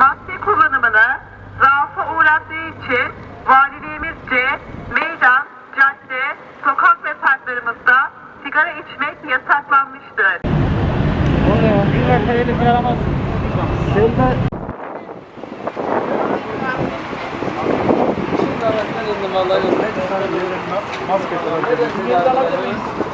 madde kullanımını zaafa uğrattığı için valiliğimizce meydan, cadde, sokak ve parklarımızda sigara içmek yasaklanmıştır. Oraya bir dakika yedik yaramaz. Selde... Şimdi araçtan indim vallahi. Maske. Maske.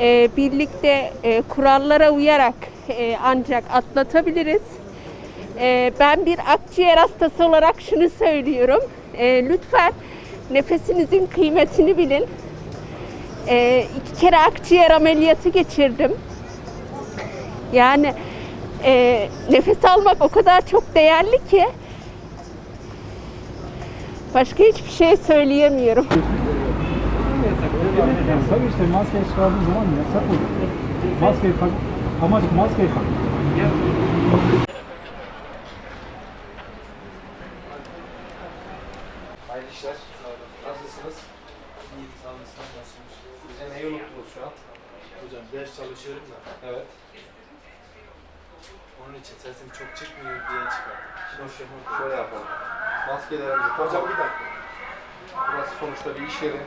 e, birlikte e, kurallara uyarak e, ancak atlatabiliriz. E, ben bir akciğer hastası olarak şunu söylüyorum. E, lütfen nefesinizin kıymetini bilin. E, iki kere akciğer ameliyatı geçirdim. Yani e, nefes almak o kadar çok değerli ki. Başka hiçbir şey söyleyemiyorum. Tabii işte maskeyi çıkardığın zaman yasak olur. Maskeyi tak, amaç maskeyi tak. Hayırlı işler. Nasılsınız? İyiyim sağ olun. Sen nasılsınız? Sizce neyi unuttunuz şu an? Hocam ders çalışıyorum da Evet. onun için sesim çok çıkmıyor diye çıkardım. Yapma. Şöyle yapalım. Maskelerimizi Hocam bir dakika. Burası sonuçta bir iş yeri.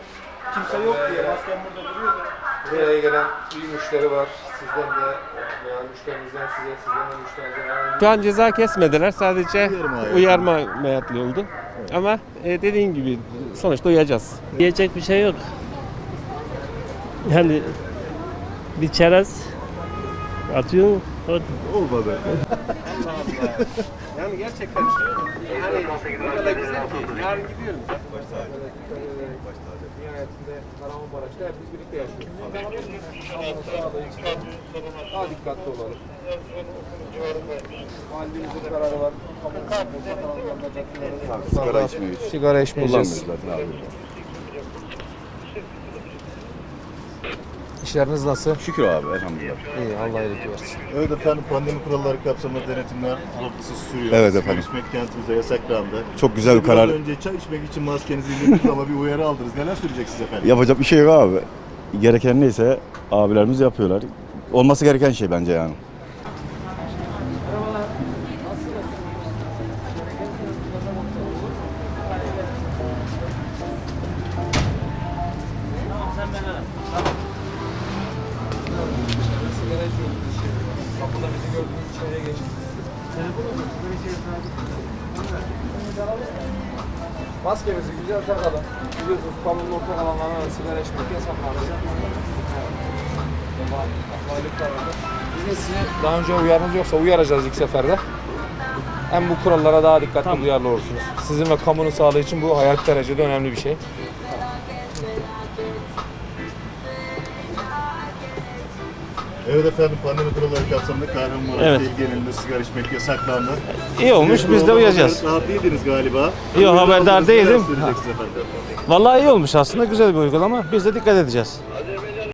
Kimse yok diye maskem burada duruyor da. Buraya gelen bir müşteri var. Sizden de veya müşterinizden size, sizden de müşterinizden Şu an ceza kesmediler. Sadece uyarma meyatlı oldu. Ama e, dediğin gibi sonuçta uyacağız. Diyecek bir şey yok. Yani bir çerez atıyorsun. o Yani gerçekten yani o kadar güzel ki yarın gidiyorum. Kahramanmaraş'ta hep biz birlikte yaşıyoruz. Daha dikkatli olalım. Mahallemizin kararı var. Sigara içmeyiz. Sigara içmeyeceğiz. İşleriniz nasıl? Şükür abi elhamdülillah. İyi Allah iyilik versin. Evet efendim pandemi kuralları kapsamında denetimler aralıksız sürüyor. Evet Sigara efendim. içmek kentimize yasaklandı. Çok güzel bir Biraz karar. önce çay içmek için maskenizi indirdiniz ama bir uyarı aldınız. Neler söyleyeceksiniz efendim? Yapacak bir şey yok abi. Gereken neyse abilerimiz yapıyorlar. Olması gereken şey bence yani. Kapıda bizi gördünüz içeriye geçtiniz. Maskemizi güzel takalım. Biliyorsunuz kamunun ortak alanlarına sigara içmek yasaklandı. Valilik kararı. Biz de sizi daha önce uyarınız yoksa uyaracağız ilk seferde. Hem bu kurallara daha dikkatli duyarlı olursunuz. Sizin ve kamunun sağlığı için bu hayat derecede önemli bir şey. Evet efendim pandemi kuralları kapsamında Kahramanmaraş'ta Evet. genelinde sigara içmek yasaklandı. İyi olmuş Siz biz de uyacağız. Rahat değildiniz galiba. Yok, haberdar efendim? Vallahi iyi olmuş aslında güzel bir uygulama. Biz de dikkat edeceğiz.